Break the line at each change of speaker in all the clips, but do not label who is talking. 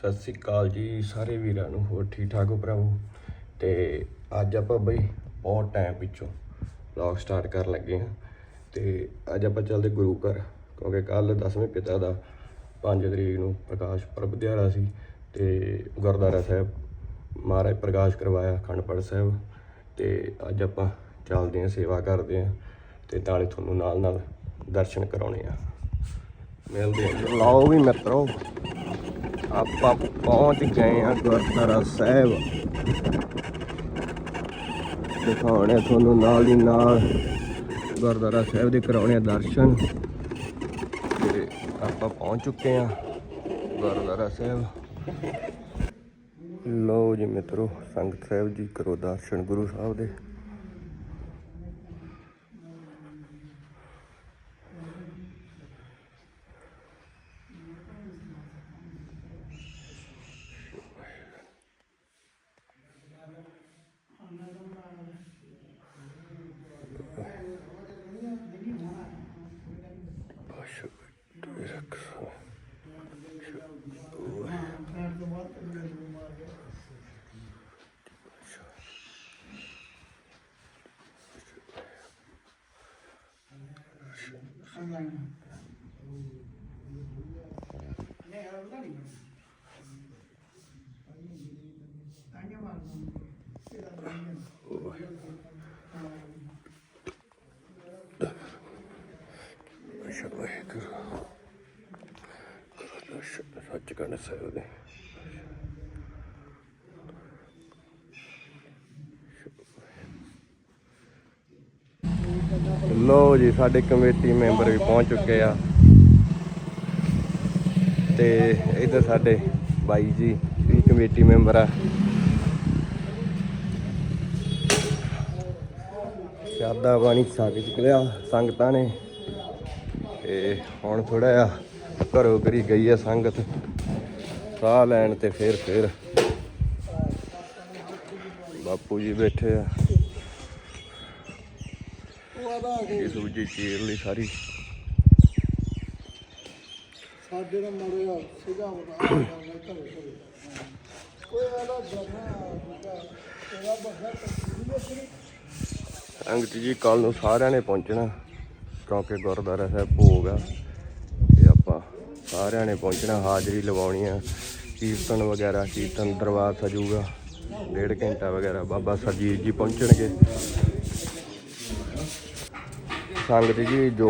ਸਤਿ ਸ੍ਰੀ ਅਕਾਲ ਜੀ ਸਾਰੇ ਵੀਰਾਂ ਨੂੰ, ਹੋਰ ਠੀਕ ਠਾਕ ਹੋ ਭਰਾਵੋ? ਤੇ ਅੱਜ ਆਪਾਂ ਬਈ ਬਹੁਤ ਟਾਈਮ ਪਿੱਛੋਂ ਵਲੌਗ ਸਟਾਰਟ ਕਰਨ ਲੱਗੇ ਹਾਂ। ਤੇ ਅੱਜ ਆਪਾਂ ਚੱਲਦੇ ਗੁਰੂ ਘਰ, ਕਿਉਂਕਿ ਕੱਲ 10ਵੇਂ ਪਿਤਾ ਦਾ 5 ਤਰੀਕ ਨੂੰ ਪ੍ਰਕਾਸ਼ ਪਰਬ ਦਿਹਾੜਾ ਸੀ ਤੇ ਗੁਰਦੁਆਰਾ ਸਾਹਿਬ ਮਹਾਰਾਜ ਪ੍ਰਕਾਸ਼ ਕਰਵਾਇਆ, ਅਖੰਡ ਸਾਹਿਬ। ਤੇ ਅੱਜ ਆਪਾਂ ਚੱਲਦੇ ਹਾਂ, ਸੇਵਾ ਕਰਦੇ ਹਾਂ ਤੇ ਨਾਲੇ ਤੁਹਾਨੂੰ ਨਾਲ ਨਾਲ ਦਰਸ਼ਨ ਕਰਾਉਣੇ ਆ। ਮਿਲਦੇ ਹਾਂ ਲਓ ਵੀ ਮਿੱਤਰੋ। ਆਪਾਂ ਪਹੁੰਚ ਗਏ ਆ ਗੁਰਦੁਆਰਾ ਸਾਹਿਬ। ਦਿਖਾਉਣੇ ਤੁਹਾਨੂੰ ਨਾਲ ਹੀ ਨਾਲ ਗੁਰਦੁਆਰਾ ਸਾਹਿਬ ਦੇ ਕਰਾਉਣੇ ਆ ਦਰਸ਼ਨ। ਤੇ ਆਪਾਂ ਪਹੁੰਚ ਚੁੱਕੇ ਆ ਗੁਰਦੁਆਰਾ ਸਾਹਿਬ। ਲਓ ਜੀ ਮਿੱਤਰੋ, ਸੰਗਤ ਸਾਹਿਬ ਜੀ ਕਰੋ ਦਰਸ਼ਨ ਗੁਰੂ ਸਾਹਿਬ ਦੇ। ਵਾਹਿਗੁਰੂ ਸੱਚਖੰਡ ਸਾਹਿਬ ਦੇ ਲੋ ਜੀ, ਸਾਡੇ ਕਮੇਟੀ ਮੈਂਬਰ ਵੀ ਪਹੁੰਚ ਚੁੱਕੇ ਆ। ਤੇ ਇਧਰ ਸਾਡੇ ਬਾਈ ਜੀ ਵੀ ਕਮੇਟੀ ਮੈਂਬਰ ਆ। ਸ਼ਾਦਾ ਪਾਣੀ ਸਾਗ ਚੁੱਕ ਸੰਗਤਾਂ ਨੇ। ਤੇ ਹੁਣ ਥੋੜਾ ਜਿਹਾ ਘਰੋਂ ਘਰੀ ਗਈ ਆ ਸੰਗਤ। ਸਾਹ ਲੈਣ ਤੇ ਫੇਰ ਫੇਰ ਬਾਪੂ ਜੀ ਬੈਠੇ ਆ। ਇਹ ਸੂਜੀ ਚੀਰ ਲਈ ਸਾਰੀ।
ਸਾਡੇ ਨਾਲ ਮੜਿਆ ਸਿਗਾ ਬਣਾ ਘਰੇ ਘਰੇ। ਕੋਈ ਆਦਾ ਜਰਨਾ ਬੁੱਢਾ ਤੇਰਾ ਬੱਗਾ
ਅੰਗਤ ਜੀ ਕੱਲ ਨੂੰ ਸਾਰਿਆਂ ਨੇ ਪਹੁੰਚਣਾ। ਕਿਉਂਕਿ ਗੁਰਦੁਆਰਾ ਸਾਹਿਬ ਭੋਗ ਆ। ਤੇ ਆਪਾਂ ਸਾਰਿਆਂ ਨੇ ਪਹੁੰਚਣਾ ਹਾਜ਼ਰੀ ਲਵਾਉਣੀ ਆ। ਕੀਰਤਨ ਵਗੈਰਾ ਕੀਰਤਨ ਦਰਬਾਰ ਸਜੂਗਾ। ਡੇਢ ਘੰਟਾ ਵਗੈਰਾ ਬਾਬਾ ਸਰਜੀਤ ਜੀ ਪਹੁੰਚਣਗੇ। ਸੰਗਤ ਜੀ ਜੋ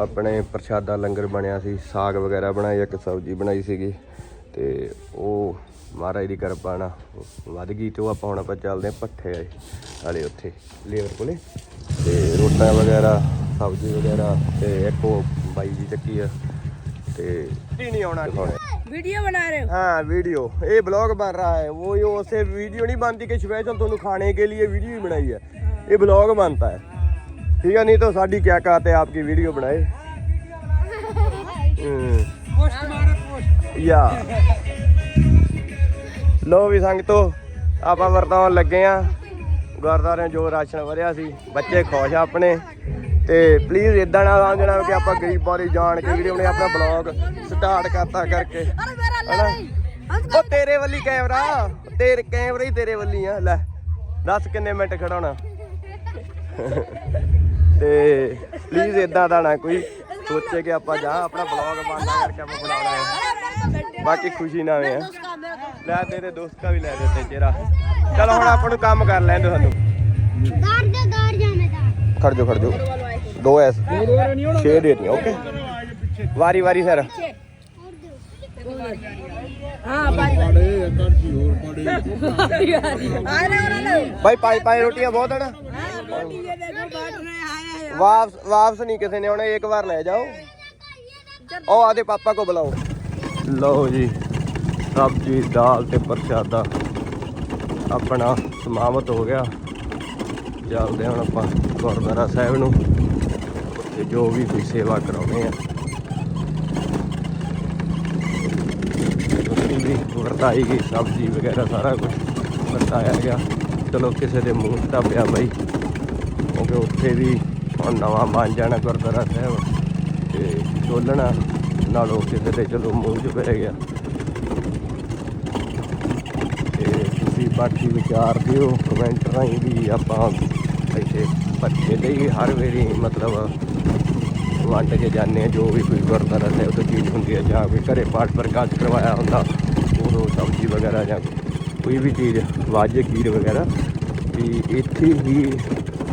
ਆਪਣੇ ਪ੍ਰਸ਼ਾਦਾ ਲੰਗਰ ਬਣਿਆ ਸੀ ਸਾਗ ਵਗੈਰਾ ਬਣਾਇਆ ਇੱਕ ਸਬਜ਼ੀ ਬਣਾਈ ਸੀਗੀ ਤੇ ਉਹ ਮਹਾਰਾਜ ਦੀ ਕਿਰਪਾ ਨਾਲ ਵੱਧ ਗਈ ਤੇ ਉਹ ਆਪਾਂ ਹੁਣ ਆਪਾਂ ਚੱਲਦੇ ਹਾਂ ਪੱਠੇ ਵਾਲੇ ਉੱਥੇ ਲੇਬਰ ਕੋਲੇ ਤੇ ਰੋਟਾਂ ਵਗੈਰਾ ਸਬਜ਼ੀ ਵਗੈਰਾ ਤੇ ਇੱਕ ਉਹ ਬਾਈ ਦੀ ਚੱਕੀ ਆ ਤੇ ਨਹੀਂ ਆਉਣਾ
वीडियो बना रहे हो
हाँ वीडियो ये ब्लॉग बन रहा है वो ये उससे वीडियो नहीं बनती कि स्पेशल तुम खाने के लिए वीडियो ही बनाई है ये ब्लॉग बनता है ठीक है नहीं तो साड़ी क्या कहते हैं आपकी वीडियो बनाए हम्म। या ਲੋ ਵੀ ਸੰਗਤੋ ਆਪਾਂ ਵਰਤਾਉਣ ਲੱਗੇ ਆ ਗੁਰਦਾਰੇ ਜੋ ਰਾਸ਼ਨ ਵਧਿਆ ਸੀ ਬੱਚੇ ਖੁਸ਼ ਆ ਆਪਣੇ ਤੇ ਪਲੀਜ਼ ਇਦਾਂ ਨਾ ਸਮਝਣਾ ਕਿ ਆਪਾਂ ਗਰੀਬਾਂ ਦੀ ਜਾਣ ਕੇ ਵੀਡੀਓ ਨੇ ਆਪਣਾ ਬਲੌਗ ਸਟਾਰਟ ਕਰਤਾ ਕਰਕੇ
अरे मेरा ले
ਹਨਾ
रही
ਉਹ ਤੇਰੇ ਵੱਲੀ ਕੈਮਰਾ ਤੇਰੇ ਕੈਮਰਾ ਹੀ ਤੇਰੇ ਵੱਲੀ ਆ ਲੈ ਦੱਸ ਕਿੰਨੇ ਮਿੰਟ ਖੜਾਉਣਾ ਤੇ ਪਲੀਜ਼ ਇਦਾਂ ਦਾ ਨਾ ਕੋਈ ਸੋਚੇ ਕਿ ਆਪਾਂ ਜਾ ਆਪਣਾ ਬਲੌਗ ਬਣਦਾ ਕਰਕੇ ਆਪਾਂ ਬਣਾਉਣਾ ਹੈ। ਬਾਕੀ ਖੁਸ਼ੀ
ਨਾ ਹੋਵੇ
ਲੈ ਤੇਰੇ ਦੋਸਤ ਦਾ ਵੀ ਲੈ ਦਿੱਤੇ ਚਿਹਰਾ। ਚਲੋ ਹੁਣ ਆਪਾਂ ਨੂੰ ਕੰਮ ਕਰ ਲੈਣ ਦਿਓ ਸਾਨੂੰ।
ਦਾਰ ਦੇ ਦਾਰ ਜਾਵੇਂ ਦਾਰ
ਖੜ ਜਾ ਖੜ ਜਾ ਦੋ ਐਸ ਛੇ ਦੇ ਨਹੀਂ ਓਕੇ ਵਾਰੀ ਵਾਰੀ ਸਰ। ਭਾਈ ਪਾਈ ਪਾਈ ਰੋਟੀਆਂ ਬਹੁਤ ਹਨ
रोटी ये देखो बांट रहे आए हैं
ਵਾਪਸ ਵਾਪਸ ਨਹੀਂ ਕਿਸੇ ਨੇ ਆਉਣਾ ਇੱਕ ਵਾਰ ਲੈ ਜਾਓ ਉਹ ਆਦੇ ਪਾਪਾ ਕੋ ਬੁਲਾਓ ਲਓ ਜੀ ਸਬਜ਼ੀ ਦਾਲ ਤੇ ਪ੍ਰਸ਼ਾਦਾ ਆਪਣਾ ਸਮਾਪਤ ਹੋ ਗਿਆ ਚੱਲਦੇ ਹੁਣ ਆਪਾਂ ਗੁਰਦੁਆਰਾ ਸਾਹਿਬ ਨੂੰ ਤੇ ਜੋ ਵੀ ਕੋਈ ਸੇਵਾ ਕਰਾਉਣੇ ਆ ਰੋਟੀ ਵੀ ਵਰਤਾਈ ਗਈ ਸਬਜ਼ੀ ਵਗੈਰਾ ਸਾਰਾ ਕੁਝ ਵਰਤਾਇਆ ਗਿਆ ਚਲੋ ਕਿਸੇ ਦੇ ਮੂੰਹ ਤਾਂ ਪਿਆ ਬਾਈ ਕਿਉਂਕਿ ਉੱਥੇ ਵੀ ਹੁਣ ਨਵਾਂ ਬਣ ਜਾਣਾ ਗੁਰਦੁਆਰਾ ਸਾਹਿਬ ਤੇ ਚੋਲਣਾ ਨਾਲੋਂ ਕਿਤੇ ਦੇ ਚਲੋ ਮੂੰਹ 'ਚ ਪੈ ਗਿਆ। ਬਾਕੀ ਵਿਚਾਰ ਦਿਓ ਕਮੈਂਟ ਰਾਹੀਂ ਵੀ ਆਪਾਂ ਇੱਥੇ ਬੱਚੇ ਲਈ ਹਰ ਵੇਰੀ ਮਤਲਬ ਵੰਡ ਕੇ ਜਾਂਦੇ ਆ ਜੋ ਵੀ ਕੋਈ ਗੁਰਦੁਆਰਾ ਸਾਹਿਬ ਤੋਂ ਚੀਜ਼ ਹੁੰਦੀ ਹੈ ਜਾਂ ਕੋਈ ਘਰੇ ਪਾਠ ਪ੍ਰਕਾਸ਼ ਕਰਵਾਇਆ ਹੁੰਦਾ ਉਦੋਂ ਸਬਜ਼ੀ ਵਗੈਰਾ ਜਾਂ ਕੋਈ ਵੀ ਚੀਜ਼, ਵਾਜੇ, ਖੀਰ ਵਗੈਰਾ, ਵੀ ਇੱਥੇ ਹੀ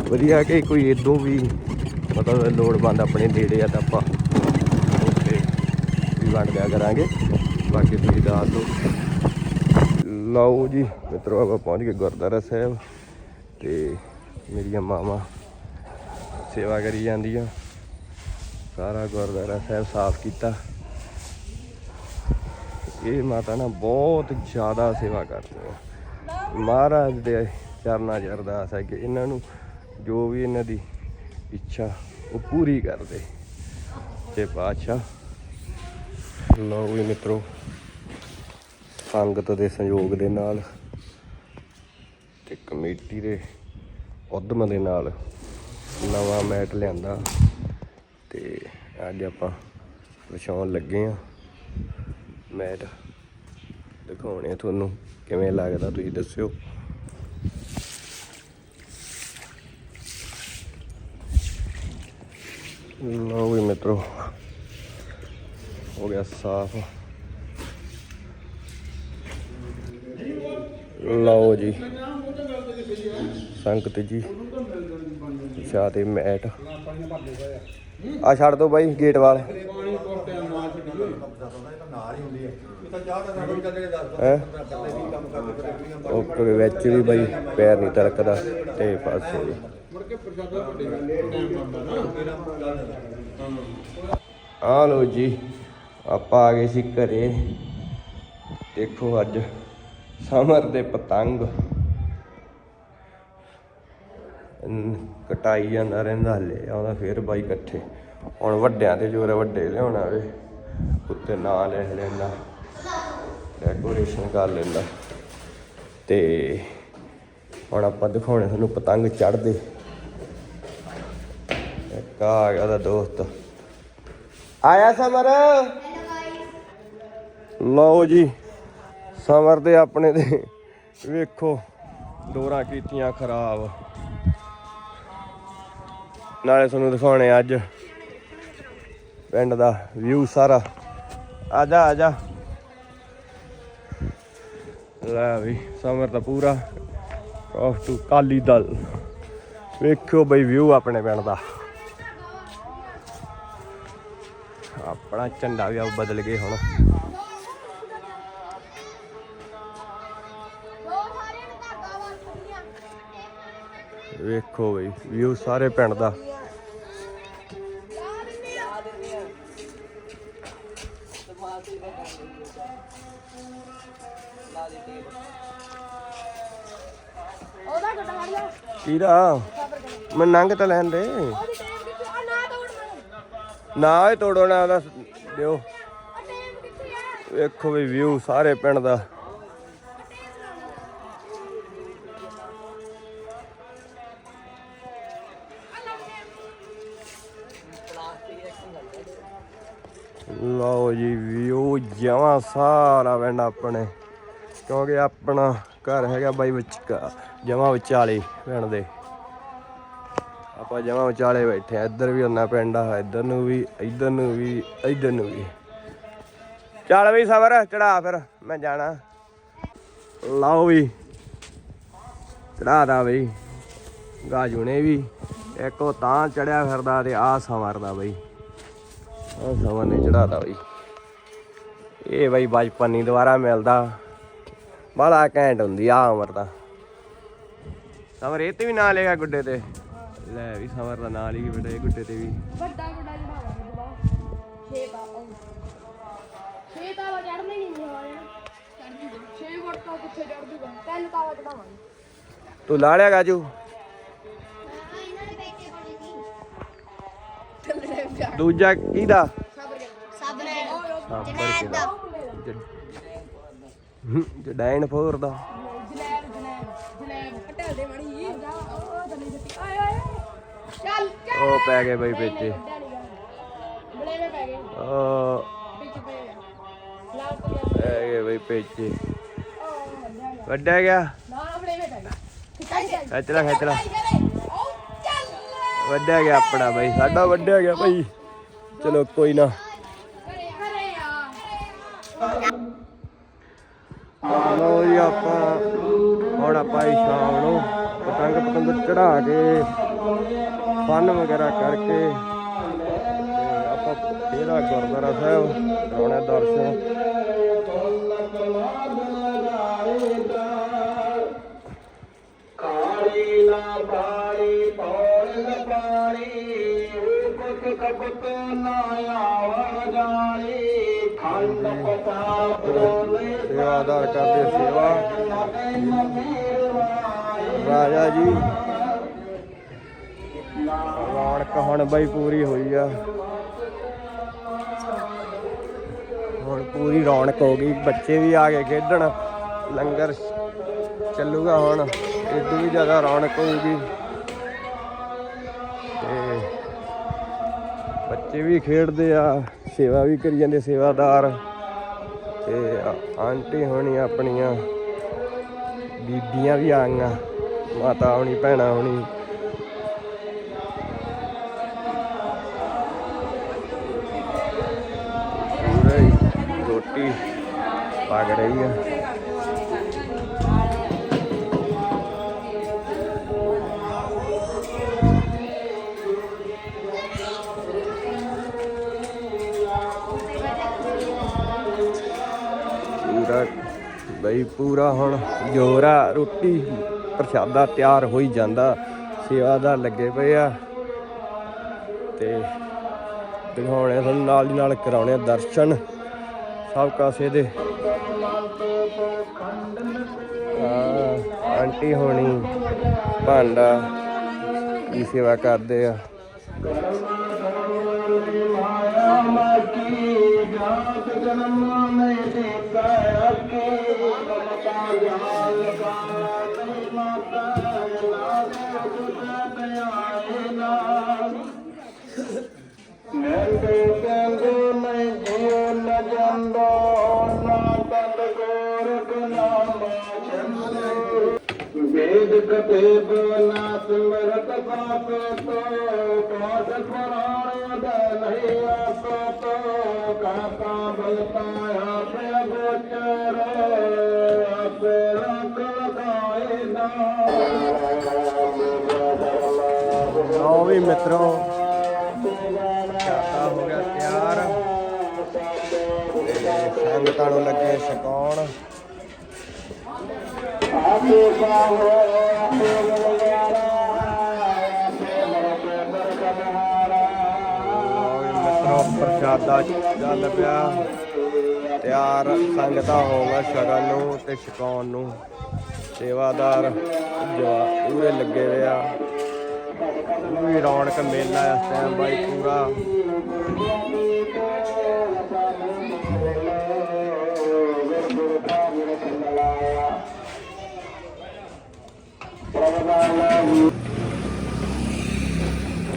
ਵਧੀਆ ਕਿ ਕੋਈ ਇਦੋਂ ਵੀ ਮਤਲਬ ਲੋੜਵੰਦ ਆਪਣੇ ਨੇੜੇ ਆ ਤਾਂ ਆਪਾਂ ਉੱਥੇ ਵੀ ਵੰਡ ਦਿਆ ਕਰਾਂਗੇ। ਬਾਕੀ ਤੁਸੀਂ ਦੱਸ ਦਿਓ। ਲਓ ਜੀ, ਮਿੱਤਰੋ, ਆਪਾਂ ਪਹੁੰਚ ਗਏ ਗੁਰਦੁਆਰਾ ਸਾਹਿਬ ਤੇ ਮੇਰੀਆਂ ਮਾਵਾਂ ਸੇਵਾ ਕਰੀ ਜਾਂਦੀਆਂ। ਸਾਰਾ ਗੁਰਦੁਆਰਾ ਸਾਹਿਬ ਸਾਫ਼ ਕੀਤਾ। ਇਹ ਮਾਤਾ ਨਾ ਬਹੁਤ ਜ਼ਿਆਦਾ ਸੇਵਾ ਕਰਦੇ ਆ। ਮਹਾਰਾਜ ਦੇ ਚਰਨਾਂ 'ਚ ਅਰਦਾਸ ਹੈ ਕਿ ਇਹਨਾਂ ਨੂੰ ਜੋ ਵੀ ਇਹਨਾਂ ਦੀ ਇੱਛਾ, ਉਹ ਪੂਰੀ ਕਰਦੇ। ਤੇ ਪਾਤਸ਼ਾਹ ਲਓ ਵੀ ਮਿੱਤਰੋ, ਸੰਗਤ ਦੇ ਸਹਿਯੋਗ ਦੇ ਨਾਲ ਤੇ ਕਮੇਟੀ ਦੇ ਉਦਮ ਦੇ ਨਾਲ ਨਵਾਂ ਮੈਟ ਲਿਆਂਦਾ। ਤੇ ਅੱਜ ਆਪਾਂ ਵਿਛਾਉਣ ਲੱਗੇ ਆ ਮੈਟ। ਦਿਖਾਉਣੇ ਤੁਹਾਨੂੰ, ਕਿਵੇਂ ਲੱਗਦਾ ਤੁਸੀਂ ਦੱਸਿਓ। ਲਓ ਵੀ ਮਿੱਤਰੋ ਹੋ ਗਿਆ ਸਾਫ਼ ਲਓ ਜੀ ਸੰਗਤ ਜੀ ਵਿਛਾ ਤੇ ਮੈਟ ਆ ਛੱਡ ਦੋ ਬਾਈ ਗੇਟ ਵਾਲ। ਹੈ? ਵਿੱਚ ਵੀ ਬਾਈ ਪੈਰ ਨਹੀਂ ਤਰਕਦਾ। ਤੇ ਪਾਸੇ ਵੀ ਆ ਲੋ ਜੀ, ਆਪਾਂ ਆ ਗਏ ਸੀ ਘਰੇ। ਦੇਖੋ ਅੱਜ ਸਮਰ ਦੇ ਪਤੰਗ। ਕਟਾਈ ਜਾਂਦਾ ਰਹਿੰਦਾ ਹਲੇ, ਆਉਂਦਾ ਫੇਰ ਬਾਈ ਇਕੱਠੇ। ਹੁਣ ਵੱਡਿਆਂ ਤੇ ਜੋਰ ਵੱਡੇ ਲਿਆਉਣਾ ਵੇ। ਉੱਤੇ ਨਾਂ ਲਿਖ ਲੈਂਦਾ ਡੈਕੋਰੇਸ਼ਨ ਕਰ ਲੈਂਦਾ। ਤੇ ਹੁਣ ਆਪਾਂ ਦਿਖਾਉਣੇ ਤੁਹਾਨੂੰ ਪਤੰਗ ਚੜਦੇ ਇੱਕ ਆ ਗਿਆ ਉਹਦਾ ਦੋਸਤ। ਆਇਆ ਸਮਰ? ਲਓ ਜੀ, ਸਮਰ ਦੇ ਆਪਣੇ ਦੇ। ਵੇਖੋ, ਡੋਰਾਂ ਕੀਤੀਆਂ ਖਰਾਬ। ਨਾਲੇ ਤੁਹਾਨੂੰ ਦਿਖਾਉਣੇ ਅੱਜ। ਪਿੰਡ ਦਾ ਵਿਊ ਸਾਰਾ। ਆ ਜਾ ਆ ਜਾ ਲੈ ਵੀ, ਸਮਰ ਦਾ ਪੂਰਾ ਆਫ ਟੂ ਕਾਲੀ ਦਲ। ਵੇਖੋ ਬਈ ਵਿਊ ਆਪਣੇ ਪਿੰਡ ਦਾ। ਆਪਣਾ ਝੰਡਾ ਵੀ ਆ ਬਦਲ ਗਏ ਹੁਣ। ਵੇਖੋ ਬਈ ਵਿਊ ਸਾਰੇ ਪਿੰਡ ਦਾ। ਕੀਦਾ ਮੈਂ ਨੰਗ ਤਾਂ ਲੈਣ ਦੇ
ਉਹਦੀ ਟਾਈਮ ਕਿੱਥੇ ਆ ਨਾ ਤੋੜ ਮੈਨੂੰ
ਨਾ ਇਹ ਤੋੜੋ, ਨਾ ਉਹਦਾ ਦਿਓ। ਵੇਖੋ ਵੀ ਵਿਊ ਸਾਰੇ ਪਿੰਡ ਦਾ। ਲਓ ਜੀ ਵਿਊ ਜਮਾ ਸਾਰਾ ਪਿੰਡ ਆਪਣੇ। ਕਿਉਂਕਿ ਆਪਣਾ ਘਰ ਹੈਗਾ ਬਾਈ ਵਿੱਚ ਜਮਾ ਵਿਚਾਲੇ ਪਿੰਡ ਦੇ। ਆਪਾਂ ਜਮਾ ਵਿਚਾਲੇ ਬੈਠੇ ਆ, ਇੱਧਰ ਵੀ ਉਹਨਾਂ ਪਿੰਡ ਆ, ਇੱਧਰ ਨੂੰ ਵੀ, ਇੱਧਰ ਨੂੰ ਵੀ, ਇੱਧਰ ਨੂੰ ਵੀ। ਚੱਲ ਵੀ ਸਬਰ, ਚੜਾ ਫਿਰ, ਮੈਂ ਜਾਣਾ। ਲਾਓ ਵੀ ਚੜਾਦਾ ਬਈ। ਗਾਜੂ ਵੀ, ਇੱਕ ਤਾਂ ਚੜਿਆ ਫਿਰਦਾ ਤੇ ਆ ਸਮਰਦਾ ਬਈ। ਆ ਸਮਰ ਨੇ ਚੜਾਦਾ ਬਈ। ਇਹ ਬਈ ਬਚਪਨ ਨਹੀਂ ਦੁਬਾਰਾ ਮਿਲਦਾ। ਬੜਾ ਘੈਂਟ ਹੁੰਦੀ ਆ ਉਮਰ ਦਾ ਸਮਰ ਇਹ ਤੇ ਵੀ ਨਾ ਲੇਗਾ ਗੁੱਡੇ ਤੇ। ਲੈ ਵੀ ਸਮਰ ਦਾ ਨਾਂ ਲਿਖੀ ਬੇਟਾ ਇਹ ਗੁੱਡੇ ਤੇ ਵੀ।
ਵੱਡਾ ਵੱਡਾ ਚੜਾਵਾ ਦਬਾ ਛੇ ਤਾਂ ਉਹ। ਛੇ ਤਾਂ ਵਾ ਚੜਨੇ ਨਹੀਂ ਹੋਣੇ ਚੜਦੀ ਛੇ ਫੁੱਟ ਤੋਂ ਕਿੱਥੇ ਚੜ ਜੂਗਾ ਤਿੰਨ ਤਾਵਾ ਚੜਾਵਾਂਗੇ
ਤੂੰ ਲਾ ਲਿਆ ਗਾਜੂ
ਦੇ
ਜਾ।
ਦੂਜਾ ਕਿਹਦਾ?
ਸਬਰ
ਸਾਬਰ।
ਜਨੈਦ ਦਾ।
ਜਡੈਨ ਫੋਰ ਦਾ।
ਉਹ
ਪੈ ਗਏ ਬਈ ਪੇਚੇ।
ਬਲੇਵੇ ਪੈ ਗਏ
ਉਹ
ਵਿੱਚ ਪੈ ਗਿਆ ਲਾਲ ਪੈ ਗਿਆ
ਬਈ
ਉਹ ਵੱਡਾ ਗਿਆ।
ਵੱਡਾ ਗਿਆ
ਨਾ
ਖਿੱਚ ਲੈ ਖਿੱਚ ਲੈ
ਉਹ ਚੱਲ
ਵੱਡਿਆ ਗਿਆ ਆਪਣਾ ਬਾਈ। ਸਾਡਾ ਵੱਡਿਆ ਗਿਆ ਭਾਈ ਚਲੋ ਕੋਈ ਨਾ। ਜੀ ਆਪਾਂ ਹੁਣ ਆਪਾਂ ਸ਼ਾਮ ਨੂੰ ਪਤੰਗ ਪਤੰਗ ਚੜਾ ਕੇ ਫਨ ਵਗੈਰਾ ਕਰਕੇ ਆਪਾਂ ਫੇਰ ਆ ਗੁਰਦੁਆਰਾ ਸਾਹਿਬ ਕਰਾਉਣੇ ਦਰਸ਼ਨ।
ਕਾਲੀ ਨਾ ਪਾਣੀ ਪੌਣ ਨਾ ਪਾਣੀ ਕੁਤ ਕਬਤ ਨਾ ਆਵਾ ਜਾਣੀ ਖੰਡ ਪਤਾ ਬੋਲੇ
ਸੇਵਾਦਾਰ ਕਰਦੇ ਸੇਵਾ। ਰਾਜਾ ਜੀ ਰੌਣਕ ਹੁਣ ਬਾਈ ਪੂਰੀ ਹੋਈ ਆ। ਹੁਣ ਪੂਰੀ ਰੌਣਕ ਹੋ ਗਈ, ਬੱਚੇ ਵੀ ਆ ਗਏ ਖੇਡਣ, ਲੰਗਰ ਚੱਲੂਗਾ ਹੁਣ ਇਦੋਂ ਵੀ ਜ਼ਿਆਦਾ ਰੌਣਕ ਹੋਊਗੀ। ਤੇ ਬੱਚੇ ਵੀ ਖੇਡਦੇ ਆ, ਸੇਵਾ ਵੀ ਕਰੀ ਜਾਂਦੇ ਸੇਵਾਦਾਰ। ਤੇ ਆਂਟੀ ਹੋਣੀ ਆਪਣੀਆਂ, ਬੀਬੀਆਂ ਵੀ ਆ ਮਾਤਾ ਹੋਣੀ, ਭੈਣਾਂ ਹੋਣੀ। ਪੱਕ ਰਹੀ ਆ। ਪੂਰਾ ਬਈ ਪੂਰਾ ਹੁਣ ਜੋਰ ਆ ਰੋਟੀ ਪ੍ਰਸ਼ਾਦਾ ਤਿਆਰ ਹੋਈ ਜਾਂਦਾ ਸੇਵਾਦਾਰ ਲੱਗੇ ਪਏ ਆ। ਤੇ ਦਿਖਾਉਣੇ ਤੁਹਾਨੂੰ ਨਾਲ ਦੀ ਨਾਲ ਕਰਾਉਣੇ ਆ ਦਰਸ਼ਨ, ਸਭ ਕਾਸੇ ਦੇ। ਆਂਟੀ ਹੋਣੀ ਭਾਂਡਾ ਦੀ ਸੇਵਾ ਕਰਦੇ ਆ।
ਮਾਇਆ ਮਾਕੀ ਜਾਤ ਜਨਮ ਨਹੀਂ ਦੇਖਾ ਅੱਕੇ ਵੇਦ ਕਤੇਬ ਨਾ ਸਿਮਰਤ ਪਾਪ ਤੋ ਪਾਠ ਪੁਰਾਣ ਦਾ ਨਹੀਂ ਆਸੋ ਤੋ। ਕਾਤਾ ਬਲ ਪਾਇਆ ਪਿਆ ਗੋਚਰ ਆਪੇ ਰੱਖ ਲਗਾਏ ਨਾ
ਲਓ ਵੀ ਮਿੱਤਰੋ ਚਾਤਾ ਹੋ ਗਿਆ ਤਿਆਰ। ਸੰਗਤਾਂ ਨੂੰ ਲੱਗੇ ਛਕਾਉਣ
ਆਪੇ ਪਾਹੋ ਆਪੇ ਬਲਿਆਰਾ ਆਪੇ ਮਰਕੇ ਬਰਕਨਾਰਾ
ਲਓ ਵੀ ਮਿੱਤਰੋ ਪ੍ਰਸ਼ਾਦਾ ਚੱਲ ਪਿਆ। ਤਿਆਰ ਸੰਗਤਾਂ ਹੋਗਾ ਛਕਣ ਨੂੰ ਤੇ ਛਕਾਉਣ ਨੂੰ। ਸੇਵਾਦਾਰ ਜਵਾ ਪੂਰੇ ਲੱਗੇ ਹੋਏ ਆ। ਪੂਰੀ ਰੌਣਕ ਮੇਲਾ ਇਸ ਟਾਈਮ ਬਾਈ ਪੂਰਾ।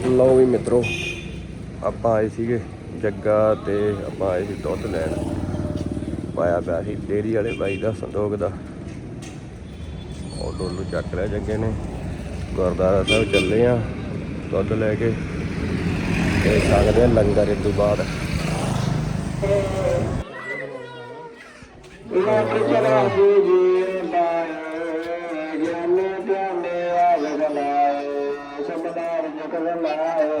ਲਓ ਵੀ ਮਿੱਤਰੋ, ਆਪਾਂ ਆਏ ਸੀਗੇ ਜੱਗਾ ਤੇ ਆਪਾਂ ਆਏ ਸੀ ਦੁੱਧ ਲੈਣ। ਪਾਇਆ ਪਿਆ ਸੀ ਡੇਰੀ ਵਾਲੇ ਬਾਈ ਦਾ ਸੰਦੋਗ ਦਾ। ਉਹ ਡੋਲੂ ਚੱਕ ਲਿਆ ਜੱਗੇ ਨੇ। ਗੁਰਦੁਆਰਾ ਸਾਹਿਬ ਚੱਲੇ ਆ ਦੁੱਧ ਲੈ ਕੇ। ਤੇ ਸਕਦੇ ਲੰਗਰ ਇਸ ਤੋਂ ਬਾਅਦ।
ਲੱਖ ਚਲਾ ਜੀ لا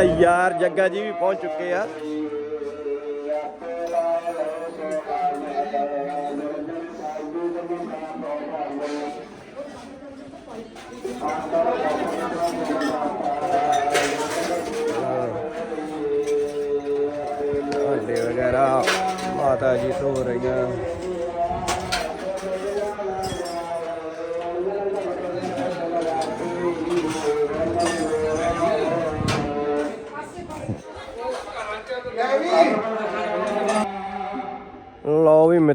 ਬਾਬਾ
ਯਾਰ ਜੱਗਾ ਜੀ ਵੀ ਪਹੁੰਚ ਚੁੱਕੇ ਆ ਭਾਂਡੇ ਵਗੈਰਾ ਮਾਤਾ ਜੀ ਧੋ ਰਹੀਆਂ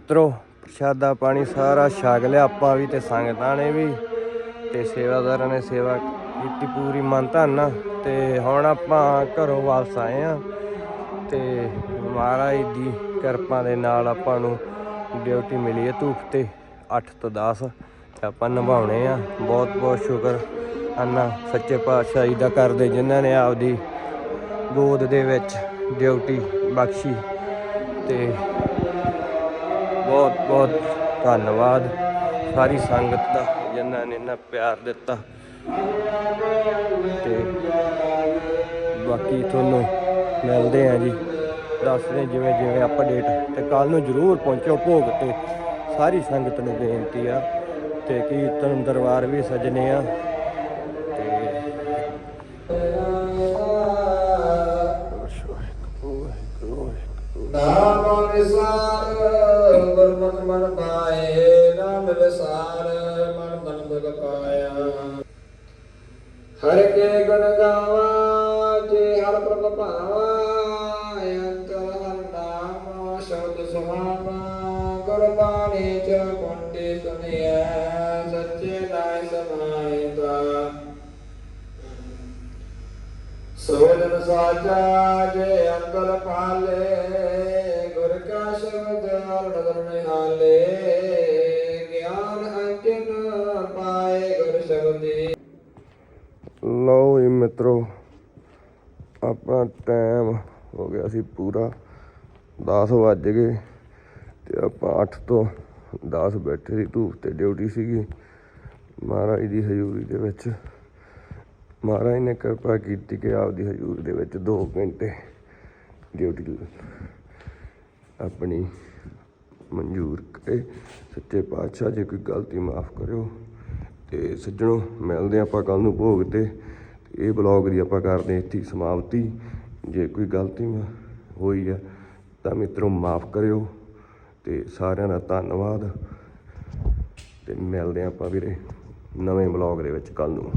ਮਿੱਤਰੋ, ਪ੍ਰਸ਼ਾਦਾ ਪਾਣੀ ਸਾਰਾ ਛਕ ਲਿਆ, ਆਪਾਂ ਵੀ ਤੇ ਸੰਗਤਾਂ ਨੇ ਵੀ ਤੇ ਸੇਵਾਦਾਰਾਂ ਨੇ ਸੇਵਾ ਕੀਤੀ ਪੂਰੀ ਮਨ ਧਨ ਨਾਲ ਤੇ ਹੁਣ ਆਪਾਂ ਘਰੋਂ ਵਾਪਸ ਆਏ ਆ ਤੇ ਮਹਾਰਾਜ ਦੀ ਕਿਰਪਾ ਦੇ ਨਾਲ ਆਪਾਂ ਨੂੰ ਡਿਊਟੀ ਮਿਲੀ ਹੈ ਧੂਪ ਤੇ 8 ਤੋਂ 10 ਤੇ ਆਪਾਂ ਨਿਭਾਉਣੇ ਆ ਬਹੁਤ ਬਹੁਤ ਸ਼ੁਕਰ ਅੰਨਾ ਸੱਚੇ ਪਾਤਸ਼ਾਹ ਜੀ ਦਾ ਕਰਦੇ ਜਿਨ੍ਹਾਂ ਨੇ ਆਪਦੀ ਗੋਦ ਦੇ ਵਿੱਚ ਡਿਊਟੀ ਬਖਸ਼ੀ ਤੇ ਬਹੁਤ ਬਹੁਤ ਧੰਨਵਾਦ। ਸਾਰੀ ਸੰਗਤ ਦਾ ਜਿਨ੍ਹਾਂ ਨੇ ਇੰਨਾ ਪਿਆਰ ਦਿੱਤਾ। ਤੇ ਬਾਕੀ ਤੁਹਾਨੂੰ ਮਿਲਦੇ ਆ ਜੀ। ਦੱਸਦੇ ਜਿਵੇਂ ਜਿਵੇਂ ਅਪਡੇਟ ਤੇ ਕੱਲ ਨੂੰ ਜਰੂਰ ਪਹੁੰਚੋ ਭੋਗ ਤੇ। ਸਾਰੀ ਸੰਗਤ ਨੂੰ ਬੇਨਤੀ ਆ। ਤੇ ਕੀਰਤਨ ਦਰਬਾਰ ਵੀ ਸਜਨੇ ਆ। ਤੇ
ਨਾਮ ਵਿਸਾਰ ਗੁਰਮਤਿ ਮਨ ਪਾਏ ਨਾਮ ਵਿਸਾਰ ਮਨ ਤਨ ਦੁਖ ਪਾਇਆ ਹਰ ਕੇ ਗੁਣ ਗਾਵਾ ਜੇ ਹਰ ਪ੍ਰਭ ਭਾਵਾ ਅੰਤਰ ਹਰ ਨਾਮ ਸ਼ਬਦ ਸੁਹਾਵਾ ਗੁਰਬਾਣੀ ਚ ਪੰਡਿ ਸੁਨਿਐ ਸੱਚੇ ਸਮਾਏ ਸਮਾਇਤਾ ਸੋਜਨ ਸਾਚਾ ਜੇ ਅੰਤਰ ਪਾਲੇ ਸ਼ਬਦ ਅਰਣ ਨਿਹਾਲੇ ਗਿਆਨ ਅੰਜਨ ਪਾਏ ਗੁਰ ਸ਼ਬਦੀ
ਲਓ ਜੀ ਮਿੱਤਰੋ ਆਪਣਾ ਟਾਈਮ ਹੋ ਗਿਆ ਸੀ ਪੂਰਾ। 10 ਵੱਜ ਗਏ ਤੇ ਆਪਾਂ 8 ਤੋਂ 10 ਬੈਠੇ ਸੀ, ਧੂਪ ਤੇ ਡਿਊਟੀ ਸੀਗੀ। ਮਹਾਰਾਜ ਦੀ ਹਜ਼ੂਰੀ ਦੇ ਵਿੱਚ। ਮਹਾਰਾਜ ਨੇ ਕਿਰਪਾ ਕੀਤੀ ਕਿ ਆਪਦੀ ਹਜ਼ੂਰੀ ਦੇ ਵਿੱਚ 2 ਘੰਟੇ ਡਿਊਟੀ ਆਪਣੀ ਮਨਜ਼ੂਰ ਕਰੇ। ਸੱਚੇ ਪਾਤਸ਼ਾਹ, ਜੇ ਕੋਈ ਗਲਤੀ ਮਾਫ ਕਰਿਓ ਤੇ ਸੱਜਣੋ, ਮਿਲਦੇ ਆਪਾਂ ਕੱਲ ਨੂੰ ਭੋਗ ਤੇ। ਇਹ ਬਲੌਗ ਦੀ ਆਪਾਂ ਕਰਦੇ ਹਾਂ ਇੱਥੇ ਸਮਾਪਤੀ। ਜੇ ਕੋਈ ਗਲਤੀ ਮ- ਹੋਈ ਆ ਤਾਂ ਮਿੱਤਰੋ, ਮਾਫ ਕਰਿਓ ਤੇ ਸਾਰਿਆਂ ਦਾ ਧੰਨਵਾਦ। ਤੇ ਮਿਲਦੇ ਹਾਂ ਆਪਾਂ ਵੀਰੇ ਨਵੇਂ ਬਲੌਗ ਦੇ ਵਿੱਚ ਕੱਲ ਨੂੰ।